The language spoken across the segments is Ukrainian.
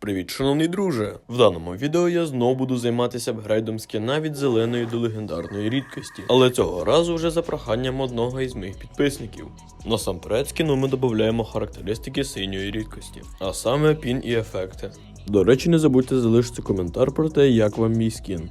Привіт, шановний друже! В даному відео я знову буду займатися апгрейдом скіна від зеленої до легендарної рідкості, але цього разу вже за проханням одного із моїх підписників. Насамперед скіну ми додаємо характеристики синьої рідкості, а саме пін і ефекти. До речі, не забудьте залишити коментар про те, як вам мій скін.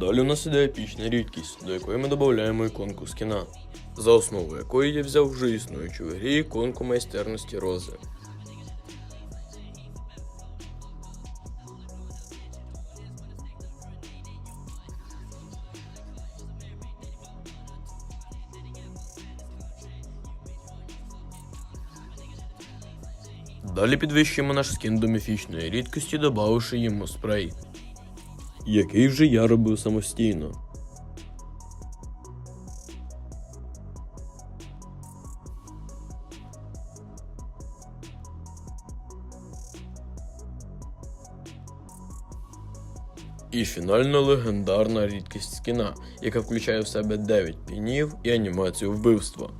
Далі у нас іде епічна рідкість, до якої ми додаємо іконку скіна, за основу якої я взяв вже існуючу в грі іконку майстерності рози. Далі підвищуємо наш скін до міфічної рідкості, додавши йому спрей який вже я робив самостійно. І фінально легендарна рідкість скіна, яка включає в себе 9 пінів і анімацію вбивства.